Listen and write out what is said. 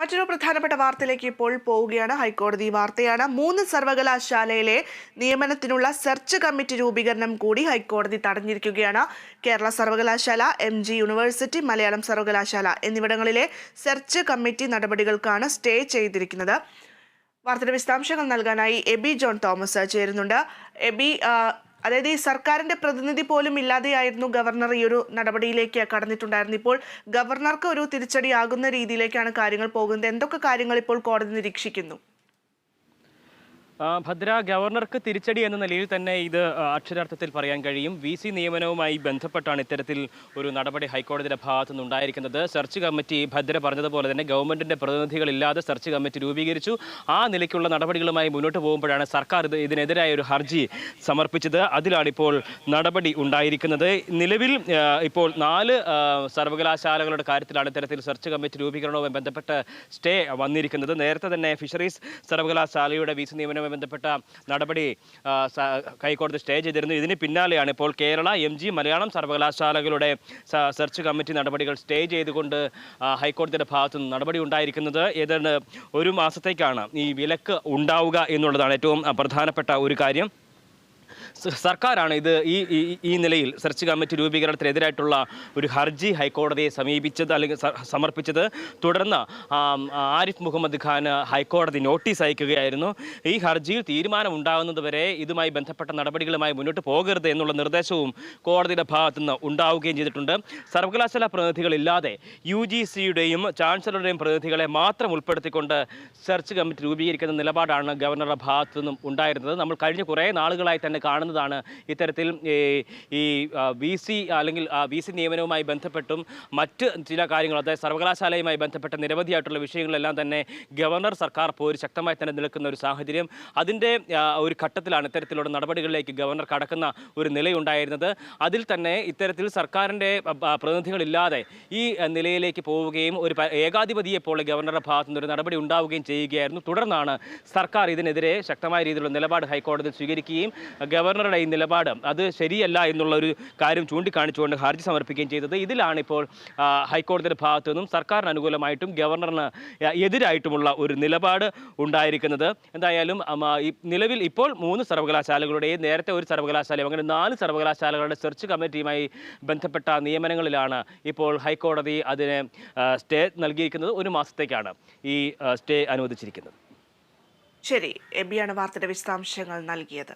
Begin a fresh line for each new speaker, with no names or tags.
മറ്റൊരു പ്രധാനപ്പെട്ട വാർത്തയിലേക്ക് ഇപ്പോൾ പോവുകയാണ്. ഹൈക്കോടതി വാർത്തയാണ്. മൂന്ന് സർവകലാശാലയിലെ നിയമനത്തിനുള്ള സെർച്ച് കമ്മിറ്റി രൂപീകരണം കൂടി ഹൈക്കോടതി തടഞ്ഞിരിക്കുകയാണ്. കേരള സർവകലാശാല എം യൂണിവേഴ്സിറ്റി മലയാളം സർവകലാശാല എന്നിവിടങ്ങളിലെ സെർച്ച് കമ്മിറ്റി നടപടികൾക്കാണ് സ്റ്റേ ചെയ്തിരിക്കുന്നത്. വാർത്തയുടെ വിശദാംശങ്ങൾ നൽകാനായി എബി ജോൺ തോമസ് ചേരുന്നുണ്ട്. എബി അതായത് ഈ സർക്കാരിന്റെ പ്രതിനിധി പോലും ഇല്ലാതെയായിരുന്നു ഗവർണർ ഈ ഒരു നടപടിയിലേക്ക് കടന്നിട്ടുണ്ടായിരുന്നു ഇപ്പോൾ ഗവർണർക്ക് ഒരു തിരിച്ചടിയാകുന്ന രീതിയിലേക്കാണ് കാര്യങ്ങൾ പോകുന്നത്. എന്തൊക്കെ കാര്യങ്ങൾ ഇപ്പോൾ കോടതി നിരീക്ഷിക്കുന്നു?
ഭദ്ര ഗവർണർക്ക് തിരിച്ചടി എന്ന നിലയിൽ തന്നെ ഇത് അക്ഷരാർത്ഥത്തിൽ പറയാൻ കഴിയും. വി സി നിയമനവുമായി ബന്ധപ്പെട്ടാണ് ഇത്തരത്തിൽ ഒരു നടപടി ഹൈക്കോടതിയുടെ ഭാഗത്തു നിന്നുണ്ടായിരിക്കുന്നത്. സെർച്ച് കമ്മിറ്റി ഭദ്ര പറഞ്ഞതുപോലെ തന്നെ ഗവൺമെന്റിന്റെ പ്രതിനിധികളില്ലാതെ സെർച്ച് കമ്മിറ്റി രൂപീകരിച്ചു. ആ നിലയ്ക്കുള്ള നടപടികളുമായി മുന്നോട്ട് പോകുമ്പോഴാണ് സർക്കാർ ഇത് ഇതിനെതിരായ ഒരു ഹർജി സമർപ്പിച്ചത്. അതിലാണ് ഇപ്പോൾ നടപടി ഉണ്ടായിരിക്കുന്നത്. നിലവിൽ ഇപ്പോൾ നാല് സർവകലാശാലകളുടെ കാര്യത്തിലാണ് ഇത്തരത്തിൽ സെർച്ച് കമ്മിറ്റി രൂപീകരണവുമായി ബന്ധപ്പെട്ട് സ്റ്റേ വന്നിരിക്കുന്നത്. നേരത്തെ തന്നെ ഫിഷറീസ് സർവകലാശാലയുടെ വി സി നിയമനവുമായി ബന്ധപ്പെട്ട നടപടി ഹൈക്കോടതി സ്റ്റേ ചെയ്തിരുന്നു. ഇതിന് പിന്നാലെയാണ് ഇപ്പോൾ കേരള എം ജി മലയാളം സർവകലാശാലകളുടെ സെർച്ച് കമ്മിറ്റി നടപടികൾ സ്റ്റേ ചെയ്തുകൊണ്ട് ഹൈക്കോടതിയുടെ ഭാഗത്തു നിന്ന് നടപടി ഉണ്ടായിരിക്കുന്നത്. ഏതാണ്ട് ഒരു മാസത്തേക്കാണ് ഈ വിലക്ക് ഉണ്ടാവുക എന്നുള്ളതാണ് ഏറ്റവും പ്രധാനപ്പെട്ട ഒരു കാര്യം. സർക്കാരാണ് ഇത് ഈ ഈ- നിലയിൽ സെർച്ച് കമ്മിറ്റി രൂപീകരണത്തിനെതിരായിട്ടുള്ള ഒരു ഹർജി ഹൈക്കോടതിയെ സമീപിച്ചത് അല്ലെങ്കിൽ സമർപ്പിച്ചത്. തുടർന്ന് ആരിഫ് മുഹമ്മദ് ഖാൻ ഹൈക്കോടതി നോട്ടീസ് അയക്കുകയായിരുന്നു. ഈ ഹർജിയിൽ തീരുമാനം ഉണ്ടാകുന്നതുവരെ ഇതുമായി ബന്ധപ്പെട്ട നടപടികളുമായി മുന്നോട്ട് പോകരുത് എന്നുള്ള നിർദ്ദേശവും കോടതിയുടെ ഭാഗത്തു നിന്ന് ഉണ്ടാവുകയും ചെയ്തിട്ടുണ്ട്. സർവകലാശാല പ്രതിനിധികളില്ലാതെ യു ജി സിയുടെയും ചാൻസലറുടെയും പ്രതിനിധികളെ മാത്രം ഉൾപ്പെടുത്തിക്കൊണ്ട് സെർച്ച് കമ്മിറ്റി രൂപീകരിക്കുന്ന നിലപാടാണ് ഗവർണറുടെ ഭാഗത്തു നിന്നും ഉണ്ടായിരുന്നത്. നമ്മൾ കഴിഞ്ഞ കുറേ നാളുകളായി തന്നെ കാണുന്നതാണ്. ഇത്തരത്തിൽ ഈ വി സി അല്ലെങ്കിൽ വി സി നിയമനവുമായി ബന്ധപ്പെട്ടും മറ്റ് ചില കാര്യങ്ങൾ അതായത് സർവകലാശാലയുമായി ബന്ധപ്പെട്ട നിരവധിയായിട്ടുള്ള വിഷയങ്ങളെല്ലാം തന്നെ ഗവർണർ സർക്കാർ പോര് ശക്തമായി തന്നെ നിൽക്കുന്ന ഒരു സാഹചര്യം. അതിന്റെ ഒരു ഘട്ടത്തിലാണ് ഇത്തരത്തിലുള്ള നടപടികളിലേക്ക് ഗവർണർ കടക്കുന്ന ഒരു നിലയുണ്ടായിരുന്നത്. അതിൽ തന്നെ ഇത്തരത്തിൽ സർക്കാരിന്റെ പ്രതിനിധികളില്ലാതെ ഈ നിലയിലേക്ക് പോവുകയും ഒരു ഏകാധിപതിയെ പോലെ ഗവർണറുടെ ഭാഗത്തു നിന്നൊരു നടപടി ഉണ്ടാവുകയും ചെയ്യുകയായിരുന്നു. തുടർന്നാണ് സർക്കാർ ഇതിനെതിരെ ശക്തമായ രീതിയിലുള്ള നിലപാട് ഹൈക്കോടതി സ്വീകരിക്കുകയും ഗവർണറുടെ ഈ നിലപാട് അത് ശരിയല്ല എന്നുള്ള ഒരു കാര്യം ചൂണ്ടിക്കാണിച്ചുകൊണ്ട് ഹർജി സമർപ്പിക്കുകയും ചെയ്തത്. ഇതിലാണ് ഇപ്പോൾ ഹൈക്കോടതിയുടെ ഭാഗത്തു നിന്നും സർക്കാരിന് അനുകൂലമായിട്ടും ഗവർണറിന് എതിരായിട്ടുമുള്ള ഒരു നിലപാട് ഉണ്ടായിരിക്കുന്നത്. എന്തായാലും നിലവിൽ ഇപ്പോൾ മൂന്ന് സർവകലാശാലകളുടെയും നേരത്തെ ഒരു സർവകലാശാലയും അങ്ങനെ നാല് സർവകലാശാലകളുടെ സെർച്ച് കമ്മിറ്റിയുമായി ബന്ധപ്പെട്ട നിയമനങ്ങളിലാണ് ഇപ്പോൾ ഹൈക്കോടതി അതിന് സ്റ്റേ നൽകിയിരിക്കുന്നത്. ഒരു മാസത്തേക്കാണ് ഈ സ്റ്റേ അനുവദിച്ചിരിക്കുന്നത്.
ശരി എബിയാണ് വാർത്തയുടെ വിശദാംശങ്ങൾ നൽകിയത്.